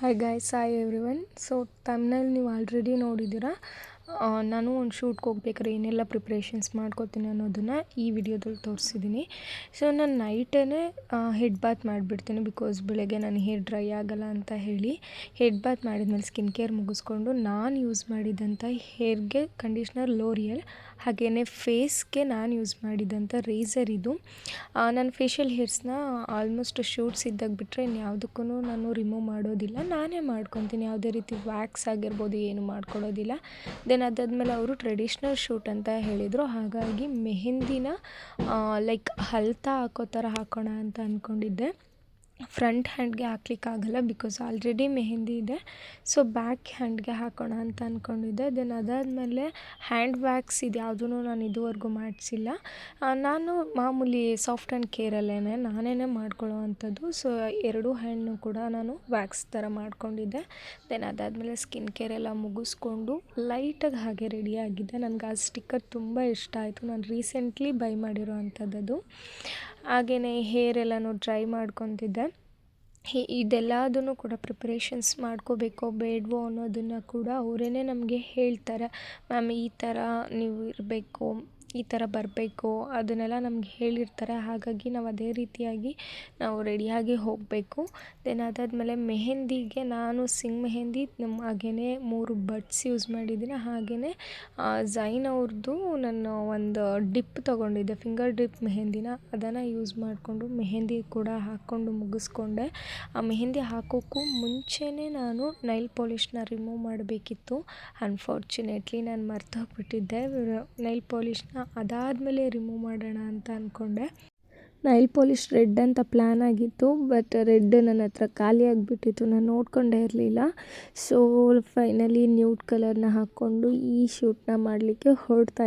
Hi guys hi everyone so ತಮ್ಮನಲ್ಲಿ ನೀವು already ನೋಡಿದ್ದೀರಾ? ನಾನು ಒಂದು ಶೂಟ್ಗೆ ಹೋಗ್ಬೇಕಾದ್ರೆ ಏನೆಲ್ಲ ಪ್ರಿಪ್ರೇಷನ್ಸ್ ಮಾಡ್ಕೋತೀನಿ ಅನ್ನೋದನ್ನು ಈ ವಿಡಿಯೋದಲ್ಲಿ ತೋರಿಸಿದ್ದೀನಿ. ಸೊ ನಾನು ನೈಟೇ ಹೆಡ್ ಬಾತ್ ಮಾಡಿಬಿಡ್ತೀನಿ ಬಿಕಾಸ್ ಬೆಳಗ್ಗೆ ನಾನು ಹೇರ್ ಡ್ರೈ ಆಗಲ್ಲ ಅಂತ ಹೇಳಿ ಹೆಡ್ ಬಾತ್ ಮಾಡಿದ್ಮೇಲೆ ಸ್ಕಿನ್ ಕೇರ್ ಮುಗಿಸ್ಕೊಂಡು ನಾನು ಯೂಸ್ ಮಾಡಿದಂಥ ಹೇರ್ಗೆ ಕಂಡೀಷ್ನರ್ ಲೋರಿಯಲ್ ಹಾಗೆಯೇ ಫೇಸ್ಗೆ ನಾನು ಯೂಸ್ ಮಾಡಿದಂಥ ರೇಸರ್ ಇದು. ನನ್ನ ಫೇಶಿಯಲ್ ಹೇರ್ಸ್ನ ಆಲ್ಮೋಸ್ಟ್ ಶೂಟ್ಸ್ ಇದ್ದಾಗ ಬಿಟ್ಟರೆ ಇನ್ಯಾವುದಕ್ಕೂ ನಾನು ರಿಮೂವ್ ಮಾಡೋದಿಲ್ಲ. ನಾನೇ ಮಾಡ್ಕೊತೀನಿ. ಯಾವುದೇ ರೀತಿ ವ್ಯಾಕ್ಸ್ ಆಗಿರ್ಬೋದು ಏನು ಮಾಡ್ಕೊಳ್ಳೋದಿಲ್ಲ ದೆನ್ ಅದಾದಮೇಲೆ ಅವರು ಟ್ರೆಡಿಷ್ನಲ್ ಶೂಟ್ ಅಂತ ಹೇಳಿದರು, ಹಾಗಾಗಿ ಮೆಹೆಂದಿನ ಲೈಕ್ ಹಲ್ತಾ ಹಾಕೋ ಥರ ಹಾಕೋಣ ಅಂತ ಅಂದ್ಕೊಂಡಿದ್ದೆ ಫ್ರಂಟ್ ಹ್ಯಾಂಡ್ಗೆ ಹಾಕ್ಲಿಕ್ಕಾಗಲ್ಲ ಬಿಕಾಸ್ ಆಲ್ರೆಡಿ ಮೆಹಂದಿ ಇದೆ. ಸೊ ಬ್ಯಾಕ್ ಹ್ಯಾಂಡ್ಗೆ ಹಾಕೋಣ ಅಂತ ಅಂದ್ಕೊಂಡಿದ್ದೆ ದೆನ್ ಅದಾದಮೇಲೆ ಹ್ಯಾಂಡ್ ವ್ಯಾಕ್ಸ್ ಇದು ಯಾವುದೂ ನಾನು ಇದುವರೆಗೂ ಮಾಡಿಸಿಲ್ಲ. ನಾನು ಮಾಮೂಲಿ ಸಾಫ್ಟ್ ಆ್ಯಂಡ್ ಕೇರಲ್ಲೇ ನಾನೇ ಮಾಡ್ಕೊಳ್ಳೋ ಅಂಥದ್ದು. ಸೊ ಎರಡೂ ಹ್ಯಾಂಡ್ನು ಕೂಡ ನಾನು ವ್ಯಾಕ್ಸ್ ಥರ ಮಾಡ್ಕೊಂಡಿದ್ದೆ. ದೆನ್ ಅದಾದಮೇಲೆ ಸ್ಕಿನ್ ಕೇರ್ ಎಲ್ಲ ಮುಗಿಸ್ಕೊಂಡು ಲೈಟಾಗಿ ಹಾಗೆ ರೆಡಿ ಆಗಿದ್ದೆ ನನಗೆ ಆ ಸ್ಟಿಕ್ಕರ್ ತುಂಬ ಇಷ್ಟ ಆಯಿತು. ನಾನು ರೀಸೆಂಟ್ಲಿ ಬೈ ಮಾಡಿರೋ ಅಂಥದ್ದು ಹಾಗೆಯೇ ಹೇರ್ ಎಲ್ಲನೂ ಡ್ರೈ ಮಾಡ್ಕೊತಿದ್ದೆ. ಹಿ ಕೂಡ ಪ್ರಿಪ್ರೇಷನ್ಸ್ ಮಾಡ್ಕೋಬೇಕೋ ಬೇಡವೋ ಅನ್ನೋದನ್ನು ಕೂಡ ಅವರೇನೆ ನಮಗೆ ಹೇಳ್ತಾರೆ. ಮ್ಯಾಮ್ ಈ ಥರ ನೀವು ಇರಬೇಕು. ಈ ಥರ ಬರಬೇಕು, ಅದನ್ನೆಲ್ಲ ನಮ್ಗೆ ಹೇಳಿರ್ತಾರೆ. ಹಾಗಾಗಿ ನಾವು ಅದೇ ರೀತಿಯಾಗಿ ನಾವು ರೆಡಿಯಾಗಿ ಹೋಗಬೇಕು. ದೆನ್ ಅದಾದಮೇಲೆ ಮೆಹೆಂದಿಗೆ ನಾನು ಸಿಂಗ್ ಮೆಹೆಂದಿ ನಮ್ಮ ಹಾಗೆಯೇ ಮೂರು ಬಡ್ಸ್ ಯೂಸ್ ಮಾಡಿದ್ದೀನಿ. ಹಾಗೆಯೇ ಝೈನ್ ಅವ್ರದ್ದು ನಾನು ಒಂದು ಡಿಪ್ ತೊಗೊಂಡಿದ್ದೆ. ಫಿಂಗರ್ ಡಿಪ್ ಮೆಹೆಂದಿನ. ಅದನ್ನು ಯೂಸ್ ಮಾಡಿಕೊಂಡು ಮೆಹೆಂದಿ ಕೂಡ ಹಾಕ್ಕೊಂಡು ಮುಗಿಸ್ಕೊಂಡೆ. ಆ ಮೆಹೆಂದಿ ಹಾಕೋಕ್ಕೂ ಮುಂಚೆನೇ ನಾನು ನೈಲ್ ಪಾಲಿಷ್ನ ರಿಮೂವ್ ಮಾಡಬೇಕಿತ್ತು. ಅನ್ಫಾರ್ಚುನೇಟ್ಲಿ ನಾನು ಮರ್ತೋಗ್ಬಿಟ್ಟಿದ್ದೆ ನೈಲ್ ಪಾಲಿಷ್ನ ಅದಾದಮೇಲೆ ರಿಮೂವ್ ಮಾಡೋಣ ಅಂತ ಅಂದ್ಕೊಂಡೆ ನೈಲ್ ಪಾಲಿಶ್ ರೆಡ್ ಅಂತ ಪ್ಲ್ಯಾನ್ ಆಗಿತ್ತು ಬಟ್ ರೆಡ್ ನನ್ನ ಹತ್ರ ಖಾಲಿ ಆಗಿಬಿಟ್ಟಿತ್ತು, ನಾನು ನೋಡ್ಕೊಂಡೇ ಇರಲಿಲ್ಲ. ಸೊ ಫೈನಲಿ ನ್ಯೂಡ್ ಕಲರ್ನ ಹಾಕ್ಕೊಂಡು ಈ ಶೂಟ್ನ ಮಾಡಲಿಕ್ಕೆ ಹೊರಡ್ತಾ